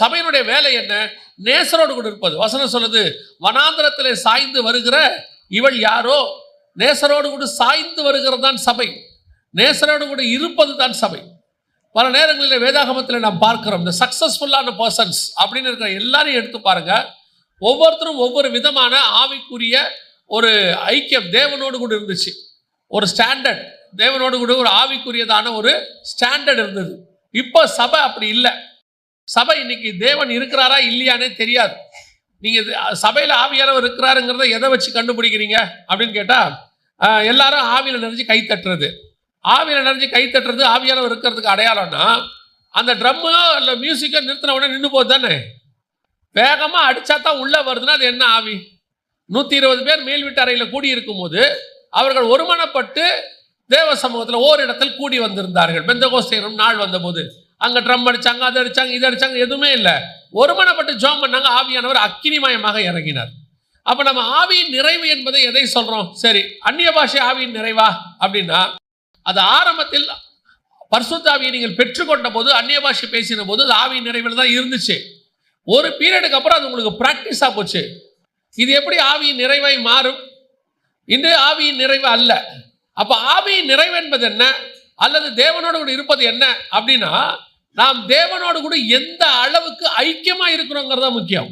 சபையினுடைய வேலை என்ன? நேசரோடு கூட இருப்பது. வசனம் சொல்லுது வனாந்திரத்தில் சாய்ந்து வருகிற இவள் யாரோ? நேசரோடு கூட சாய்ந்து வருகிறது தான் சபை. நேசரோடு கூட இருப்பது தான் சபை. பல நேரங்களில் வேதாகமத்தில் நாம் பார்க்கிறோம் இந்த சக்சஸ்ஃபுல்லான பர்சன்ஸ் அப்படின்னு இருக்கிற எல்லாரையும் எடுத்து பாருங்க. ஒவ்வொருத்தரும் ஒவ்வொரு விதமான ஆவிக்குரிய ஒரு ஐக்கியம் தேவனோடு கூட இருந்துச்சு. ஒரு ஸ்டாண்டர்ட் தேவனோடு கூட ஒரு ஆவிக்குரியதான ஒரு ஸ்டாண்டர்ட் இருந்தது. இப்போ சபை அப்படி இல்லை. சபை இன்னைக்கு தேவன் இருக்கிறாரா இல்லையானே தெரியாது. நீங்க இது, சபையில ஆவியானவர் இருக்கிறாருங்கிறத எதை வச்சு கண்டுபிடிக்கிறீங்க? அப்படின்னு கேட்டா எல்லாரும் ஆவியில் நிறைஞ்சு கை தட்டுறது. ஆவியில் நிறைஞ்சு கை தட்டுறது ஆவியானவர் இருக்கிறதுக்கு அடையாளம்னா அந்த ட்ரம்மோ இல்லை மியூசிக்கோ நிறுத்தின உடனே நின்று போகுது தானே. வேகமாக அடித்தா தான் உள்ளே வருதுன்னா அது என்ன ஆவி? நூற்றி இருபது பேர் மேல்வீட்டு அறையில் கூடி இருக்கும்போது அவர்கள் ஒருமனப்பட்டு தேவ சமூகத்தில் ஓரிடத்தில் கூடி வந்திருந்தார்கள். பெந்தகோஸ்தேனும் நாள் வந்தபோது. அங்க ட்ரம் அடிச்சாங்க அதை அடிச்சாங்க இதை அடிச்சாங்க எதுவுமே இல்லை. ஒருமனப்பட்டு ஜோம் பண்ணாங்க ஆவியானவர் அக்கினிமயமாக இறங்கினார். அப்ப நம்ம ஆவியின் நிறைவு என்பதை எதை சொல்றோம்? சரி அந்நிய பாஷை ஆவியின் நிறைவா? அப்படின்னா அது ஆரம்பத்தில் பர்சுத்தாவியை நீங்கள் பெற்றுக்கொண்ட போது அந்நிய பாஷை பேசின போது அது ஆவியின் நிறைவில் தான் இருந்துச்சு. ஒரு பீரியடுக்கு அப்புறம் அது உங்களுக்கு ப்ராக்டிஸாக போச்சு. இது எப்படி ஆவியின் நிறைவாய் மாறும்? இன்று ஆவியின் நிறைவு அல்ல. அப்போ ஆவியின் நிறைவு என்பது என்ன? அல்லது தேவனோடு இருப்பது என்ன? அப்படின்னா நாம் தேவனோடு கூட எந்த அளவுக்கு ஐக்கியமா இருக்கிறோங்கிறது தான் முக்கியம்.